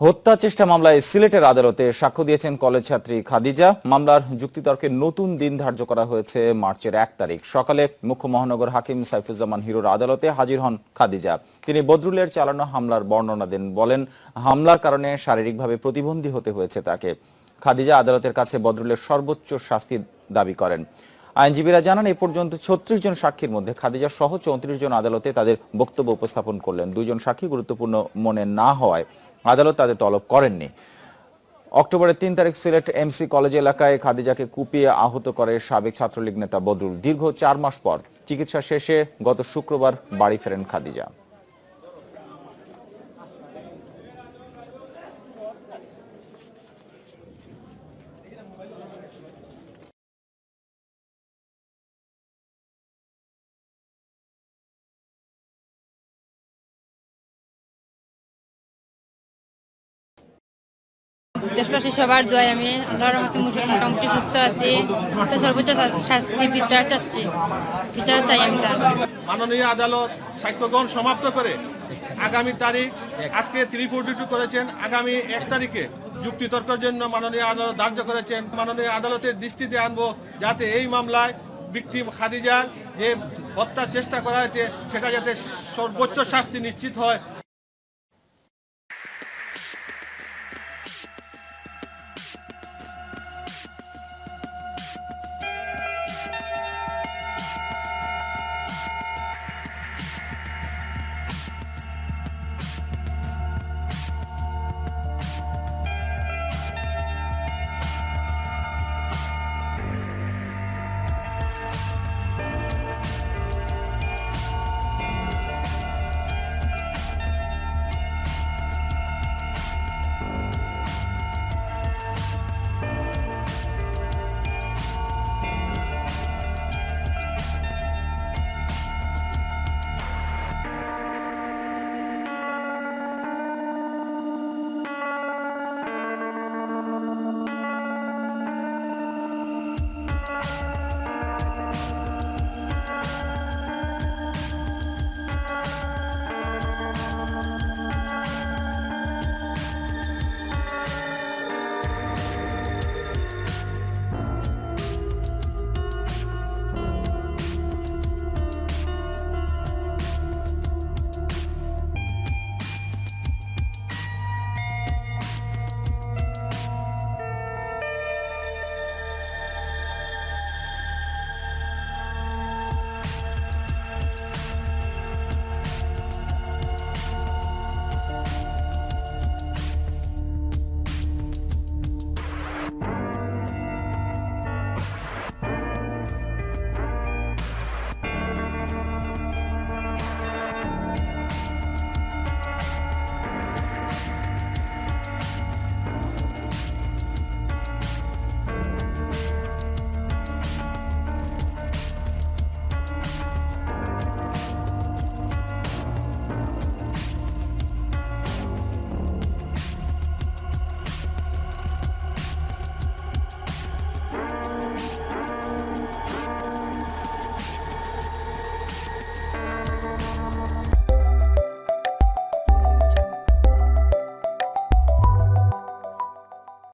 হত্যা চেষ্টা মামলায় সিলেটের আদালতে সাক্ষ্য দিয়েছেন কলেজ ছাত্রী খাদিজা। মামলার যুক্তিতর্কে নতুন দিন ধার্য করা হয়েছে মার্চের এক তারিখ। সকালে মুখ্য মহানগর হাকিম সাইফুজ্জামান হিরোর আদালতে হাজির হন খাদিজা। তিনি বদরুলের চালানো হামলার বর্ণনা দেন, বলেন, হামলার কারণে শারীরিকভাবে প্রতিবন্ধী হতে হয়েছে তাকে। খাদিজা আদালতের কাছে বদরুলের সর্বোচ্চ শাস্তি দাবি করেন। আইনজীবীরা জানান, এ পর্যন্ত ছত্রিশ জন সাক্ষীর মধ্যে খাদিজা সহ চৌত্রিশ জন আদালতে তাদের বক্তব্য উপস্থাপন করলেন। দুইজন সাক্ষী গুরুত্বপূর্ণ মনে না হওয়ায় আদালত তাদের তলব করেননি। অক্টোবরের তিন তারিখ সিলেট এমসি কলেজ এলাকায় খাদিজাকে কুপিয়ে আহত করে সাবেক ছাত্রলীগ নেতা বদরুল। দীর্ঘ চার মাস পর চিকিৎসা শেষে গত শুক্রবার বাড়ি ফেরেন খাদিজা। দেশবাসী সবার দোয়াই আমি আল্লাহর মুসলিম মোটামুটি সুস্থ আছি। সর্বোচ্চ শাস্তি বিচার চাচ্ছি। বিচার চাই আমি তার। মাননীয় আদালত সাক্ষ্যগ্রহণ সমাপ্ত করে আগামী তারিখ আজকে থ্রি ফোর্টি টু করেছেন। আগামী এক তারিখে যুক্তিতর্কের জন্য মাননীয় আদালত ধার্য করেছেন। মাননীয় আদালতের দৃষ্টিতে আনব যাতে এই মামলায় বিক্টিম খাদিজার যে হত্যার চেষ্টা করা হয়েছে, সেটা যাতে সর্বোচ্চ শাস্তি নিশ্চিত হয়।